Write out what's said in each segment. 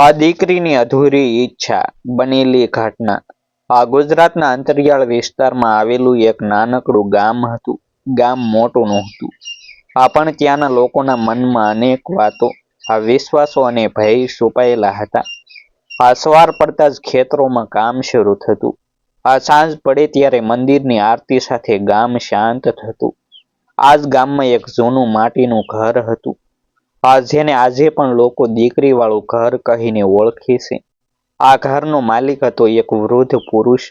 આ દીકરીની અધૂરી ઈચ્છા બનેલી ઘટના. આ ગુજરાતના અંતરિયાળ વિસ્તારમાં આવેલું એક નાનકડું ગામ હતું. ગામ મોટું નહોતું. આ પણ ત્યાંના લોકોના મનમાં અનેક વાતો, આ વિશ્વાસો અને ભય છુપાયેલા હતા. આ સવાર પડતા જ ખેતરોમાં કામ શરૂ થતું. આ સાંજ પડે ત્યારે મંદિરની આરતી સાથે ગામ શાંત થતું. આ જ ગામમાં એક જૂનું માટીનું ઘર હતું. આ જેને આજે પણ લોકો દીકરીવાળું ઘર કહીને ઓળખે છે. આ ઘરનો માલિક હતો એક વૃદ્ધ પુરુષ.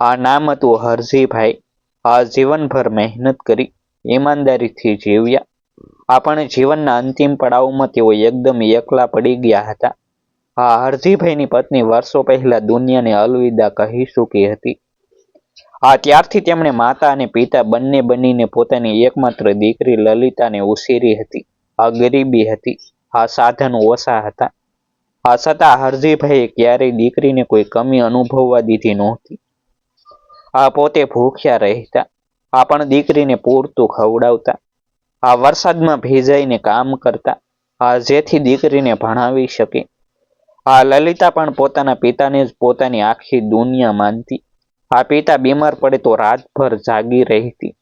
આ નામ હતું હરજીભાઈ. આ જીવનભર મહેનત કરી, ઈમાનદારીથી જીવ્યા. આપણે જીવનના અંતિમ પડાવમાં તેઓ એકદમ એકલા પડી ગયા હતા. આ હરજીભાઈની પત્ની વર્ષો પહેલા દુનિયાને અલવિદા કહી ચૂકી હતી. આ ત્યારથી તેમણે માતા અને પિતા બંને બનીને પોતાની એકમાત્ર દીકરી લલિતાને ઉછેરી હતી. આ હતી, આ ઓછા હતા. આ છતાં ક્યારેય દીકરીને કોઈ કમી અનુભવવા દીધી નહોતી. આ પોતે ભૂખ્યા રહેતા, આ પણ દીકરીને પૂરતું ખવડાવતા, આ વરસાદમાં ભીજાઈને કામ કરતા, આ જેથી દીકરીને ભણાવી શકે. આ લલિતા પણ પોતાના પિતાને જ પોતાની આખી દુનિયા માનતી. આ પિતા બીમાર પડે તો રાતભર જાગી રહેતી.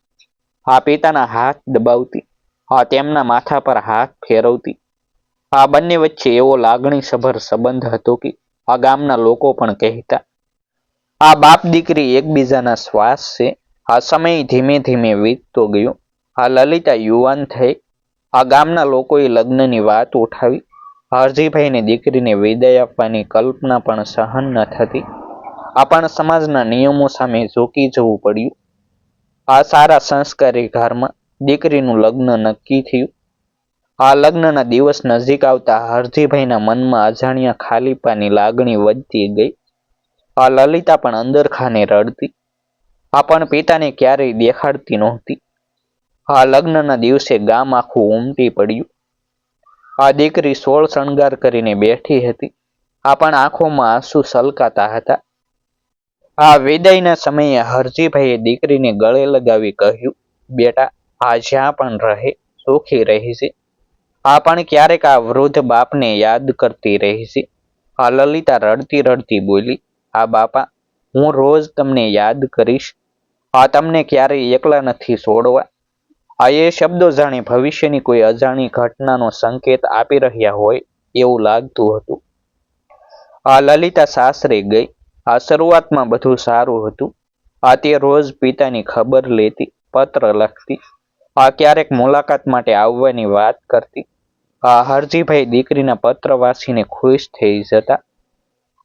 આ પિતાના હાથ દબાવતી. આ તેમના માથા પર હાથ ફેરવતી. આ બંને વચ્ચે એવો લાગણીસભર સંબંધ હતો કે આ ગામના લોકો પણ કહેતા, આ બાપ દીકરી એકબીજાના શ્વાસ છે. આ સમય ધીમે ધીમે વીતતો ગયો. આ લલિતા યુવાન થઈ, આ ગામના લોકોએ લગ્નની વાત ઉઠાવી. હરજીભાઈને દીકરીને વિદાય આપવાની કલ્પના પણ સહન ન થતી. આ પણ સમાજના નિયમો સામે ઝૂકી જવું પડ્યું. આ સારા સંસ્કારી ઘરમાં દીકરીનું લગ્ન નક્કી થયું. આ લગ્નના દિવસ નજીક આવતા હરજીભાઈના મનમાં અજાણ્યા ખાલીપાની લાગણી વધતી ગઈ. આ લલિતા પણ અંદર ખાને રડતી. આ પણ પિતાને ક્યારેય દેખાડતી નહોતી. આ લગ્નના દિવસે ગામ આખું ઉમટી પડ્યું. આ દીકરી સોળ શણગાર કરીને બેઠી હતી. આ પણ આંખોમાં આંસુ સલકાતા હતા. આ વિદાયના સમયે હરજીભાઈએ દીકરીને ગળે લગાવી કહ્યું, બેટા આ જ્યાં પણ રહે, સુખી રહેશે. આ પણ ક્યારેક આ વૃદ્ધ બાપને યાદ કરતી રહેશે. આ લલિતા રડતી રડતી બોલી આ બાપા, હું રોજ તમને યાદ કરીશ. આ તમને ક્યારેય એકલા નથી છોડવા. આ એ શબ્દો જાણે ભવિષ્યની કોઈ અજાણી ઘટનાનો સંકેત આપી રહ્યા હોય એવું લાગતું હતું. આ લલિતા સાસરે ગઈ. આ શરૂઆતમાં બધું સારું હતું. આ તે રોજ પિતાની ખબર લેતી, પત્ર લખતી આ ક્યારેક મુલાકાત માટે આવવાની વાત કરતી. આ હરજીભાઈ દીકરીના પત્ર વાંચીને ખુશ થઈ જતા.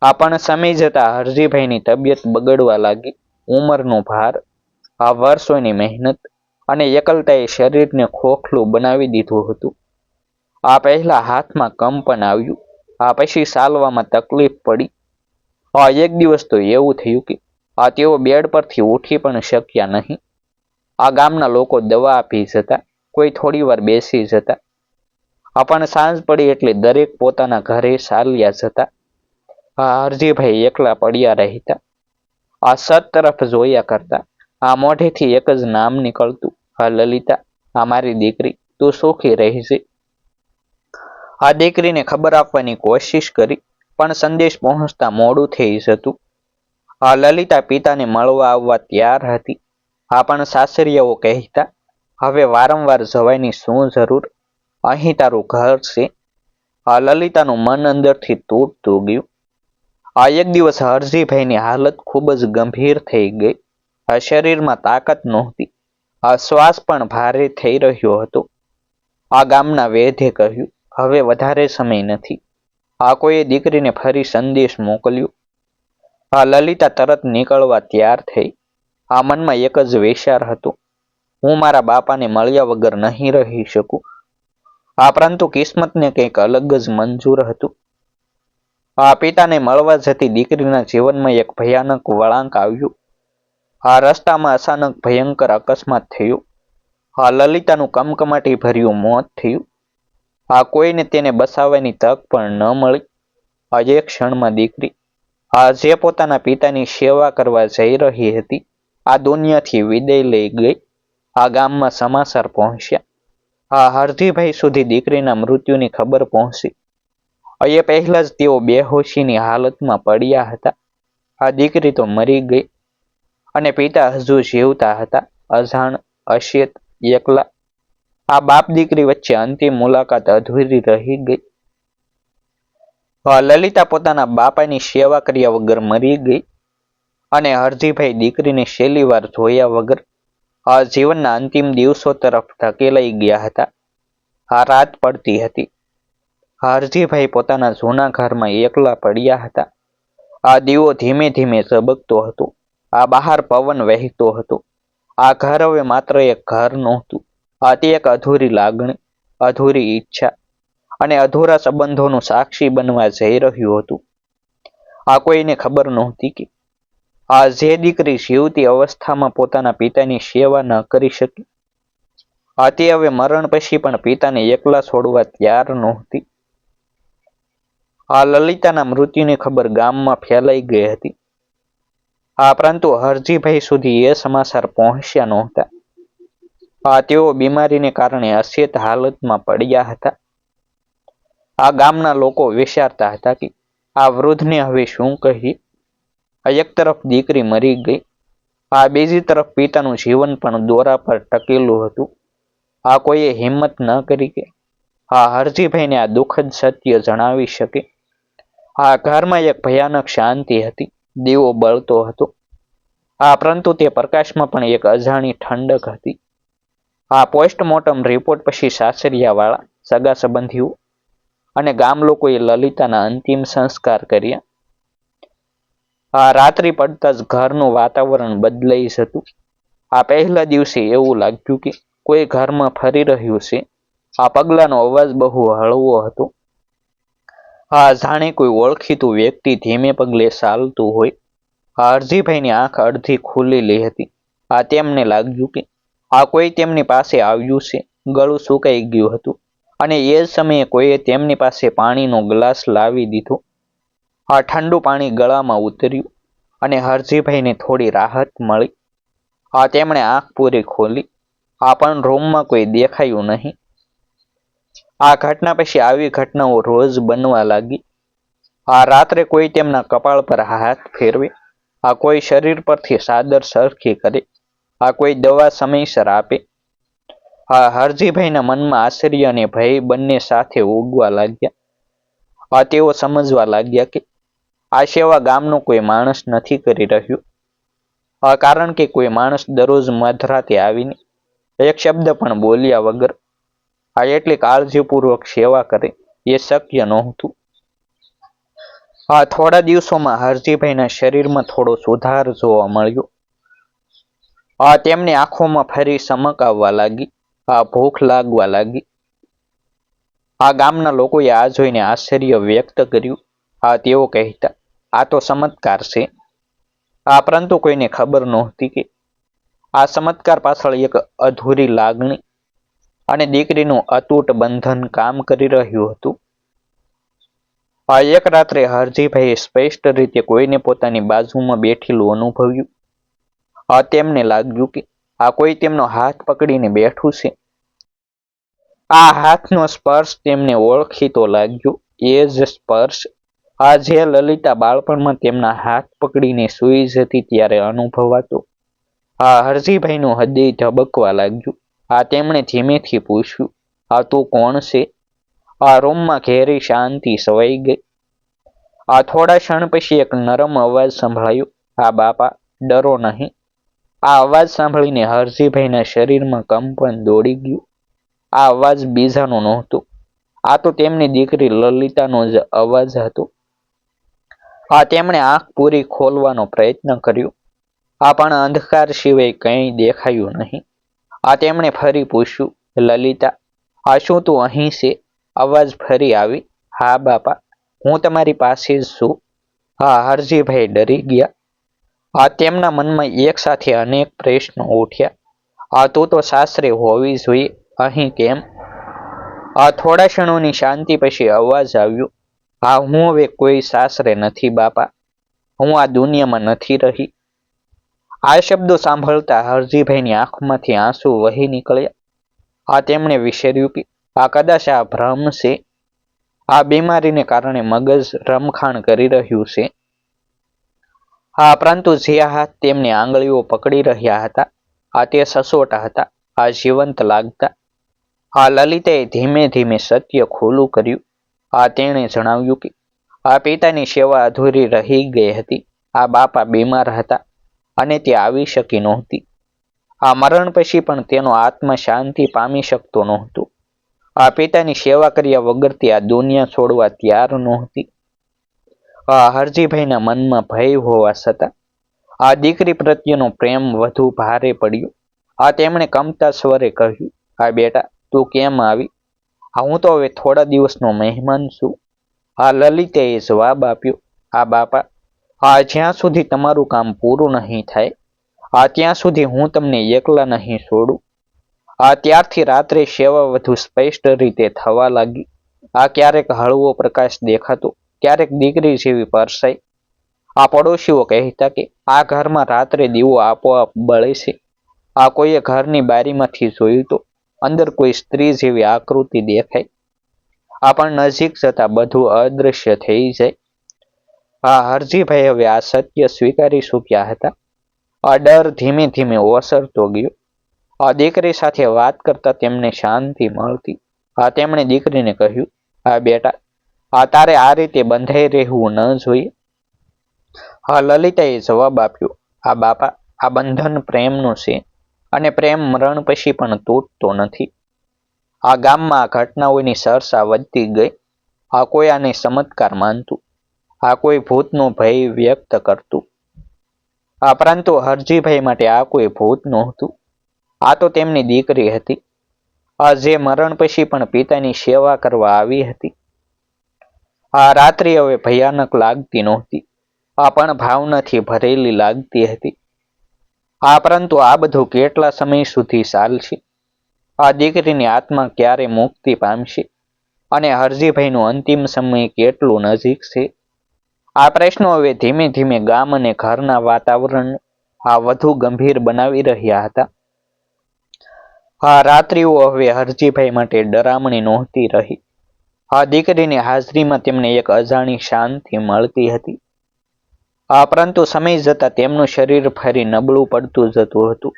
આ પણ સમય જતા હરજીભાઈની તબિયત બગડવા લાગી. ઉંમરનો ભાર, આ વર્ષોની મહેનત અને એકલતાએ શરીરને ખોખલું બનાવી દીધું હતું. આ પહેલા હાથમાં કંપન આવ્યું, આ પછી ચાલવામાં તકલીફ પડી. આ એક દિવસ તો એવું થયું કે, આ તેઓ બેડ પરથી ઉઠી પણ શક્યા નહીં. આ ગામના લોકો દવા આપી જતા, કોઈ થોડી વાર બેસી જતા. આપણને સાંજ પડી એટલે દરેક પોતાના ઘરે ચાલ્યા જતા. આ હરજીભાઈ એકલા પડ્યા રહેતા. આ સત તરફ જોયા કરતા. આ મોઢેથી એક જ નામ નીકળતું. આ લલિતા, આ મારી દીકરી, તું સુખી રહેશે આ દીકરીને ખબર આપવાની કોશિશ કરી, પણ સંદેશ પહોંચતા મોડું થઈ જતું. આ લલિતા પિતાને મળવા આવવા તૈયાર હતી. આ પણ સાસરિયાઓ કહેતા, હવે વારંવાર જવાની શું જરૂર? અહીં તારું ઘર છે. આ લલિતાનું મન અંદરથી તૂટતું ગયું આ એક દિવસ હરજીભાઈની હાલત ખૂબ જ ગંભીર થઈ ગઈ. આ શરીરમાં તાકાત નહોતી. આ શ્વાસ પણ ભારે થઈ રહ્યો હતો. આ ગામના વેધે કહ્યું, હવે વધારે સમય નથી. આ કોઈએ દીકરીને ફરી સંદેશ મોકલ્યો. આ લલિતા તરત નીકળવા તૈયાર થઈ આ મનમાં એક જ વિચાર હતો. હું મારા બાપાને મળ્યા વગર નહીં રહી શકું. આ પરંતુ કિસ્મતને કંઈક અલગ જ મંજૂર હતું. આ પિતાને મળવા જતી દીકરીના જીવનમાં એક ભયાનક વળાંક આવ્યું. આ રસ્તામાં અચાનક ભયંકર અકસ્માત થયો. આ લલિતાનું કમકમાટી ભર્યું મોત થયું. આ કોઈને તેને બસાવવાની તક પણ ન મળી. આ એક ક્ષણમાં દીકરી, આ જે પોતાના પિતાની સેવા કરવા જઈ રહી હતી આ દુનિયાથી વિદાય લઈ ગઈ. આ ગામમાં સમાચાર પહોંચ્યા. આ હરજીભાઈ સુધી દીકરીના મૃત્યુની ખબર પહોંચી. એ પહેલા જ તેઓ બેહોશીની હાલતમાં પડ્યા હતા. આ દીકરી તો મરી ગઈ અને પિતા હજુ જીવતા હતા. અજાણ અશિયત એકલા. આ બાપ દીકરી વચ્ચે અંતિમ મુલાકાત અધૂરી રહી ગઈ. લલિતા પોતાના બાપાની સેવા કર્યા વગર મરી ગઈ. અને હરજીભાઈ દીકરીને છેલ્લી વાર જોયા વગર આ જીવનના અંતિમ દિવસો તરફ ધકેલાઈ ગયા હતા. આ રાત પડતી હતી. હરજીભાઈ પોતાના જૂના ઘરમાં એકલા પડ્યા હતા. આ દીવો ધીમે ધીમે ઝબકતો હતો. આ બહાર પવન વહેતો હતો. આ ઘર હવે માત્ર એક ઘર નહોતું. આ તે એક અધૂરી લાગણી, અધૂરી ઈચ્છા અને અધૂરા સંબંધોનું સાક્ષી બનવા જઈ રહ્યું હતું. આ કોઈને ખબર નહોતી કે આ જે દીકરી જીવતી અવસ્થામાં પોતાના પિતાની સેવા ન કરી શકી. આ તે હવે મરણ પછી પણ પિતાને એકલા છોડવા તૈયાર નહોતી. આ લલિતાના મૃત્યુની ખબર ગામમાં ફેલાઈ ગઈ હતી. આ પરંતુ હરજીભાઈ સુધી એ સમાચાર પહોંચ્યા નહોતા. આ તેઓ બીમારીને કારણે અચેત હાલતમાં પડ્યા હતા. આ ગામના લોકો વિચારતા હતા કે આ વૃદ્ધને હવે શું એક તરફ દીકરી મરી ગઈ. આ બીજી તરફ પિતાનું જીવન પણ દોરા પર ટકેલું હતું. આ કોઈએ હિંમત ન કરી કે આ હરજીભાઈને આ દુઃખદ સત્ય જણાવી શકે. આ ઘરમાં એક ભયાનક શાંતિ હતી. દીવો બળતો હતો. આ પરંતુ તે પ્રકાશમાં પણ એક અજાણી ઠંડક હતી. આ પોસ્ટમોર્ટમ રિપોર્ટ પછી સાસરિયાવાળા, સગા સંબંધીઓ અને ગામ લોકોએ લલિતાના અંતિમ સંસ્કાર કર્યા. રાત્રિ પડતા જ ઘરનું વાતાવરણ બદલાઈ જતું. આ પહેલા દિવસે એવું લાગ્યું કે કોઈ ઘરમાં ફરી રહ્યું છે. આ પગલાનો અવાજ બહુ હળવો હતો. આ જાણે કોઈ ઓળખીતું વ્યક્તિ ધીમે પગલે ચાલતું હોય. આ અરજીભાઈની આંખ અડધી ખુલેલી હતી. આ તેમને લાગ્યું કે આ કોઈ તેમની પાસે આવ્યું છે. ગળું સુકાઈ ગયું હતું. અને એ સમયે કોઈએ તેમની પાસે પાણીનો ગ્લાસ લાવી દીધો. આ ઠંડુ પાણી ગળામાં ઉતર્યું અને હરજીભાઈને થોડી રાહત મળી. આ તેમણે આંખ પૂરી ખોલી. આ પણ રૂમમાં કોઈ દેખાયું નહીં. આ ઘટના પછી આવી ઘટનાઓ રોજ બનવા લાગી. આ રાત્રે કોઈ તેમના કપાળ પર હાથ ફેરવે, આ કોઈ શરીર પરથી સાદર સરખી કરે, આ કોઈ દવા સમયસર આપે. આ હરજીભાઈના મનમાં આશ્ચર્ય અને ભય બંને સાથે ઉગવા લાગ્યા. આ તેઓ સમજવા લાગ્યા કે આ સેવા ગામનો કોઈ માણસ નથી કરી રહ્યો. કારણ કે કોઈ માણસ દરરોજ મધરાતે આવીને એક શબ્દ પણ બોલ્યા વગર આ એટલી કાળજીપૂર્વક સેવા કરે એ શક્ય નહોતું. આ થોડા દિવસોમાં હરજીભાઈના શરીરમાં થોડો સુધાર જોવા મળ્યો. આ તેમની આંખોમાં ફરી ચમક આવવા લાગી, આ ભૂખ લાગવા લાગી. આ ગામના લોકોએ આ જોઈને આશ્ચર્ય વ્યક્ત કર્યું. આ તેઓ કહેતા આ તો ચમત્કાર છે. આ પરંતુ કોઈને ખબર નહોતી કે આ ચમત્કાર પાછળ એક અધૂરી લાગણી અને દીકરીનું અતૂટ બંધન કામ કરી રહ્યું હતું. આ એક રાત્રે હરજીભાઈએ સ્પષ્ટ રીતે કોઈને પોતાની બાજુમાં બેઠેલું અનુભવ્યું. આ તેમને લાગ્યું કે આ કોઈ તેમનો હાથ પકડીને બેઠું છે. આ હાથનો સ્પર્શ તેમને ઓળખીતો લાગ્યો. એ જ સ્પર્શ આ જે લલિતા બાળપણમાં તેમના હાથ પકડીને સૂઈ જતી ત્યારે અનુભવાતો. આ હરજીભાઈનું હૃદય ધબકવા લાગ્યું. આ તેમણે ધીમેથી પૂછ્યું, આ તું કોણ છે? આ રૂમમાં ઘેરી શાંતિ સવાઈ ગઈ. આ થોડા ક્ષણ પછી એક નરમ અવાજ સંભળાયો, આ બાપા, ડરો નહીં. આ અવાજ સાંભળીને હરજીભાઈના શરીરમાં કંપન દોડી ગયું. આ અવાજ બીજાનો નહોતો. આ તો તેમની દીકરી લલિતાનો જ અવાજ હતો. આ તેમણે આંખ પૂરી ખોલવાનો પ્રયત્ન કર્યો. આ પણ અંધકાર સિવાય કંઈ દેખાયું નહીં. આ તેમણે ફરી પૂછ્યું, લલિતા, આ શું તું અહીં છે? અવાજ ફરી આવી, હા, બાપા, હું તમારી પાસે જ છું. હા, હરજીભાઈ ડરી ગયા. આ તેમના મનમાં એક સાથે અનેક પ્રશ્નો ઉઠ્યા. આ તું તો સાસરે હોવી જોઈએ, અહીં કેમ? આ થોડા ક્ષણોની શાંતિ પછી અવાજ આવ્યો હા, હું હવે કોઈ સાસરે નથી, બાપા. હું આ દુનિયામાં નથી રહી. આ શબ્દો સાંભળતા હરજીભાઈની આંખમાંથી આંસુ વહી નીકળ્યા. આ તેમણે વિશેર્યું કે આ કદાચ આ ભ્રમ છે. આ બીમારીને કારણે મગજ રમખાણ કરી રહ્યું છે. આ પરંતુ જે હાથ તેમની આંગળીઓ પકડી રહ્યા હતા આ તે સસોટા હતા આ જીવંત લાગતા. આ લલિતાએ ધીમે ધીમે સત્ય ખોલું કર્યું. આ તેણે જણાવ્યું કે, આ પિતાની સેવા અધૂરી રહી ગઈ હતી. આ બાપા બીમાર હતા અને તે આવી શકી નહોતી. આ મરણ પછી પણ તેનો આત્મા શાંતિ પામી શકતો નહોતો. આ પિતાની સેવા કર્યા વગર તે આ દુનિયા છોડવા તૈયાર નહોતી. આ હરજીભાઈના મનમાં ભય હોવા છતાં, આ દીકરી પ્રત્યેનો પ્રેમ વધુ ભારે પડ્યો. આ તેમણે કમતા સ્વરે કહ્યું, આ બેટા, તું કેમ આવી? આ હું તો હવે થોડા દિવસનો મહેમાન છું. આ લલિતે જવાબ આપ્યો આ બાપા, આ જ્યાં સુધી તમારું કામ પૂરું નહીં થાય, આ ત્યાં સુધી હું તમને એકલા નહીં છોડું. આ ત્યારથી રાત્રે સેવા વધુ સ્પષ્ટ રીતે થવા લાગી. આ ક્યારેક હળવો પ્રકાશ દેખાતો, ક્યારેક દીકરી જેવી પરસાઈ. આ પડોશીઓ કહેતા કે, આ ઘરમાં રાત્રે દીવો આપોઆપ બળે છે. આ કોઈએ ઘરની બારીમાંથી જોયું તો અંદર કોઈ સ્ત્રી જેવી આકૃતિ દેખાય. આ પણ નજીક જતા બધું અદૃશ્ય થઈ જાય. આ હરજીભાઈ હવે આ સત્ય સ્વીકારી ચૂક્યા હતા? આ ડર ધીમે ધીમે ઓસરતો ગયો. આ દીકરી સાથે વાત કરતા તેમને શાંતિ મળતી. આ તેમણે દીકરીને કહ્યું આ બેટા, આ તારે આ રીતે બંધાઈ રહેવું ન જોઈએ. હા, લલિતાએ જવાબ આપ્યો આ બાપા, આ બંધન પ્રેમનું છે. અને પ્રેમ મરણ પછી પણ તૂટતો નથી. આ ગામમાં ઘટનાઓની સરસા વધતી ગઈ. આ કોઈ આને ચમત્કાર માનતું. આ કોઈ ભૂતનો ભય વ્યક્ત કરતું. આ પરંતુ હરજીભાઈ માટે આ કોઈ ભૂત નહોતું. આ તો તેમની દીકરી હતી. આ જે મરણ પછી પણ પિતાની સેવા કરવા આવી હતી. આ રાત્રિ હવે ભયાનક લાગતી નહોતી. આ પણ ભાવનાથી ભરેલી લાગતી હતી. આ પરંતુ આ બધું કેટલા સમય સુધી ચાલશે? આ દીકરીની આત્મા ક્યારે મુક્તિ પામશે? અને હરજીભાઈનું અંતિમ સમય કેટલું નજીક છે? આ પ્રશ્નો હવે ધીમે ધીમે ગામ અને ઘરના વાતાવરણ આ વધુ ગંભીર બનાવી રહ્યા હતા. આ રાત્રિઓ હવે હરજીભાઈ માટે ડરામણી નહોતી રહી. આ દીકરીની હાજરીમાં તેમને એક અજાણી શાંતિ મળતી હતી. પરંતુ સમય જતા તેમનું શરીર ફરી નબળું પડતું જતું હતું.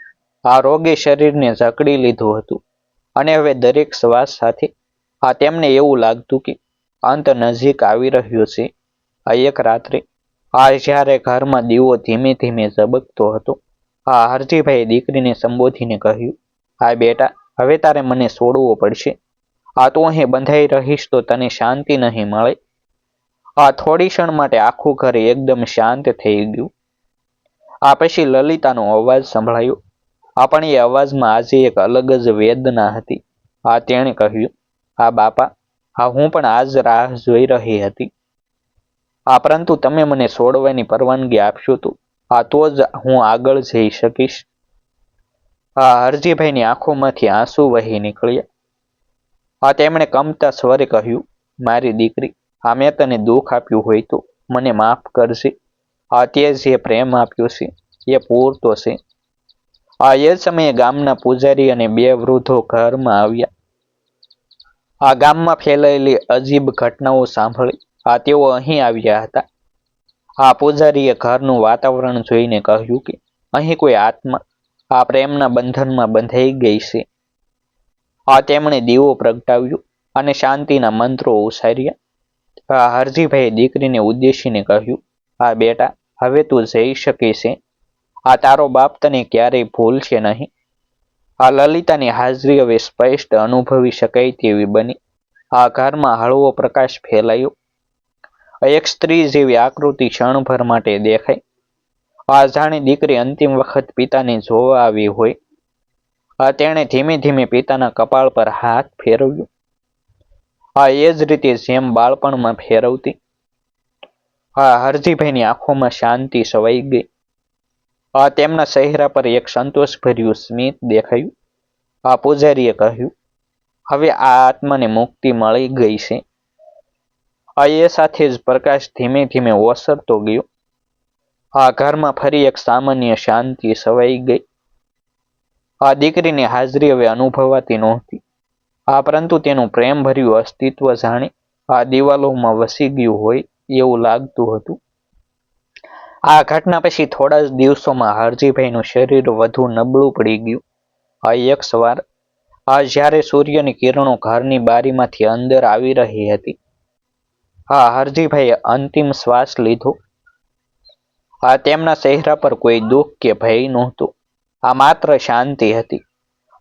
આ રોગે શરીરને જકડી લીધું હતું. અને હવે દરેક શ્વાસ સાથે આ તેમને એવું લાગતું કે અંત નજીક આવી રહ્યો છે. આ એક રાત્રે આ જ્યારે ઘરમાં દીવો ધીમે ધીમે ઝબકતો હતો, આ હરજીભાઈએ દીકરીને સંબોધીને કહ્યું, આ બેટા, હવે તારે મને છોડવો પડશે. આ તું અહીં બંધાઈ રહીશ તો તને શાંતિ નહીં મળે. આ થોડી ક્ષણ માટે આખું ઘર એકદમ શાંત થઈ ગયું. આ પછી લલિતાનો અવાજ સંભળાયો. આ પણ એ અવાજમાં આજે એક અલગ જ વેદના હતી. આ તેણે કહ્યું આ બાપા, હા, હું પણ આજ રાહ જોઈ રહી હતી. આ પરંતુ તમે મને છોડવાની પરવાનગી આપશો તો? આ તો જ હું આગળ જઈ શકીશ. આ હરજીભાઈની આંખોમાંથી આંસુ વહી નીકળ્યા. આ તેમણે કમતા સ્વરે કહ્યું, મારી દીકરી આ મેં તને દુઃખ આપ્યું હોય તો મને માફ કરશે આ તે જે પ્રેમ આપ્યો છે, એ પૂરતો છે. આ એ સમયે ગામના પૂજારી અને બે વૃદ્ધો ઘરમાં આવ્યા. આ ગામમાં ફેલાયેલી અજીબ ઘટનાઓ સાંભળી આ તેઓ અહીં આવ્યા હતા. આ પૂજારીએ ઘરનું વાતાવરણ જોઈને કહ્યું કે, અહીં કોઈ આત્મા આ પ્રેમના બંધનમાં બંધાઈ ગઈ છે. આ તેમણે દીવો પ્રગટાવ્યો અને શાંતિના મંત્રો ઉછાર્યા હરજીભાઈએ દીકરીને ઉદ્દેશીને કહ્યું આ બેટા, હવે તું જઈ શકે આ તારો બાપ તને ક્યારેય ભૂલશે નહીં. આ લલિતાની હાજરી હવે સ્પષ્ટ અનુભવી શકાય તેવી બની. આ ઘરમાં હળવો પ્રકાશ ફેલાયો. એક સ્ત્રી જેવી આકૃતિ ક્ષણભર માટે દેખાય આ જાણે દીકરી અંતિમ વખત પિતાને જોવા આવી હોય. આ તેણે ધીમે ધીમે પિતાના કપાળ પર હાથ ફેરવ્યો. આ એ જ રીતે જેમ બાળપણમાં ફેરવતી, હા, હરજીભાઈની આંખોમાં શાંતિ સવાઈ ગઈ. આ તેમના ચહેરા પર એક સંતોષભર્યું સ્મિત દેખાયું. આ પૂજારીએ કહ્યું, હવે આ આત્માને મુક્તિ મળી ગઈ છે. આ એ સાથે જ પ્રકાશ ધીમે ધીમે ઓસરતો ગયો. આ ઘરમાં ફરી એક સામાન્ય શાંતિ સવાઈ ગઈ. આ દીકરીની હાજરી હવે અનુભવાતી નહોતી. આ પરંતુ તેનું પ્રેમ ભર્યું અસ્તિત્વ જાણે આ દિવાલોમાં વસી ગયું હોય એવું લાગતું હતું. આ ઘટના પછી થોડા જ દિવસોમાં હરજીભાઈનું શરીર વધુ નબળું પડી ગયું. આ એક સવાર, આ જ્યારે સૂર્યની કિરણો ઘરની બારીમાંથી અંદર આવી રહી હતી. હા, હરજીભાઈએ અંતિમ શ્વાસ લીધો. આ તેમના ચહેરા પર કોઈ દુઃખ કે ભય નહોતું. આ માત્ર શાંતિ હતી.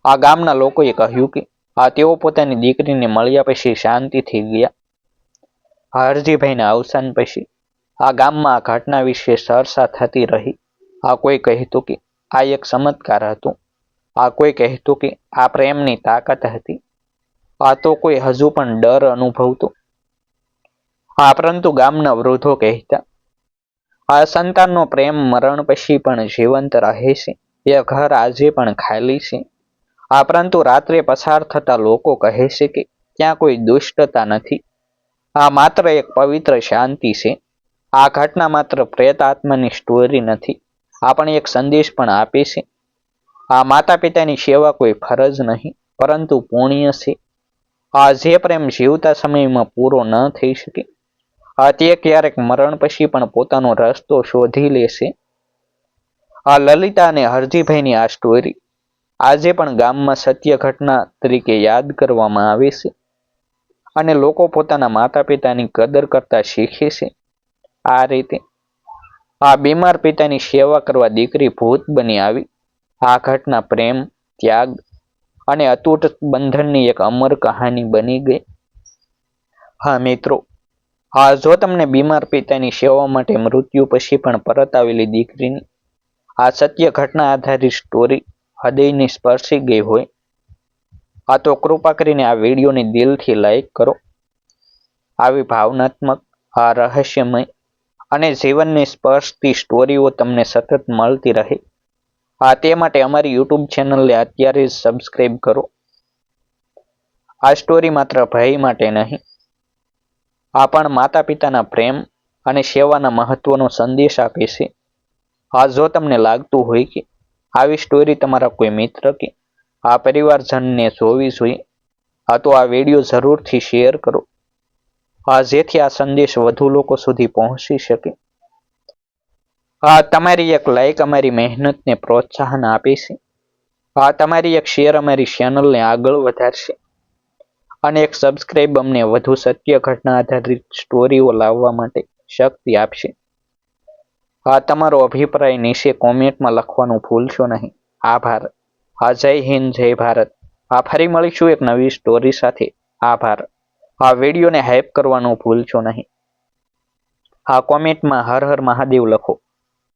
આ ગામના લોકોએ કહ્યું કે આ તેઓ પોતાની દીકરીને મળ્યા પછી શાંતિથી ગયા. હરજીભાઈના અવસાન પછી આ ગામમાં આ ઘટના વિશે સરસા થતી રહી. આ કોઈ કહેતું કે આ એક ચમત્કાર હતો. આ કોઈ કહેતું કે આ પ્રેમની તાકાત હતી. આ તો કોઈ હજુ પણ ડર અનુભવતો. આ પરંતુ ગામના વૃદ્ધો કહેતા, આ સંતાનનો પ્રેમ મરણ પછી પણ જીવંત રહે છે. એ ઘર આજે પણ ખાલી છે. આ પરંતુ રાત્રે પસાર થતા લોકો કહે છે કે ત્યાં કોઈ દુષ્ટતા નથી. આ માત્ર એક પવિત્ર શાંતિ છે. આ ઘટના માત્ર પ્રેત આત્માની સ્ટોરી નથી. આ પણ એક સંદેશ પણ આપે છે. આ માતા પિતાની સેવા કોઈ ફરજ નહીં, પરંતુ પુણ્ય છે. આ જે પ્રેમ જીવતા સમયમાં પૂરો ન થઈ શકે, આ તે ક્યારેક મરણ પછી પણ પોતાનો રસ્તો શોધી લેશે આ લલિતા અને હરજીભાઈની આ સ્ટોરી આજે પણ ગામમાં સત્ય ઘટના તરીકે યાદ કરવામાં આવે છે અને લોકો પોતાના માતા પિતાની કદર કરતા શીખે છે. આ રીતે આ બીમાર પિતાની સેવા કરવા દીકરી ભૂત બની આવી. આ ઘટના પ્રેમ, ત્યાગ અને અતૂટ બંધનની એક અમર કહાની બની ગઈ. હા, મિત્રો, હા, જો તમને બીમાર પિતાની સેવા માટે મૃત્યુ પછી પણ પરત આવેલી દીકરીની આ સત્ય ઘટના આધારિત સ્ટોરી હૃદયને સ્પર્શી ગઈ હોય, આ તો કૃપા કરીને આ વિડીયોને દિલથી લાઈક કરો. આવી ભાવનાત્મક, આ રહસ્યમય અને જીવનને સ્પર્શતી સ્ટોરીઓ તમને સતત મળતી રહે. આ તે માટે અમારી યુટ્યુબ ચેનલને અત્યારે જ સબસ્ક્રાઈબ કરો. આ સ્ટોરી માત્ર ભય માટે નહીં, આ પણ માતા પિતાના પ્રેમ અને સેવાના મહત્વનો સંદેશ આપે છે. આ જો તમને લાગતું હોય કે આવી સ્ટોરી તમારા કોઈ મિત્ર કે આ પરિવારજનને જોવી જોઈએ આ તો આ વીડિયો જરૂરથી શેર કરો. આ જેથી આ સંદેશ વધુ લોકો સુધી પહોંચી શકે. આ તમારી એક લાઈક અમારી મહેનતને પ્રોત્સાહન આપે છે. આ તમારી એક શેર અમારી ચેનલને આગળ વધારશે. અને એક સબસ્ક્રાઇબ અમને વધુ સત્ય ઘટના આધારિત સ્ટોરીઓ લાવવા માટે શક્તિ આપશે. આ તમારો અભિપ્રાય નીચે કોમેન્ટમાં લખવાનું ભૂલશો નહીં. આભાર. આ જય હિન્દ, જય ભારત. આ ફરી મળીશું એક નવી સ્ટોરી સાથે. આભાર. આ વિડીયોને હાઇપ કરવાનું ભૂલશો નહીં. આ કોમેન્ટમાં હર હર મહાદેવ લખો.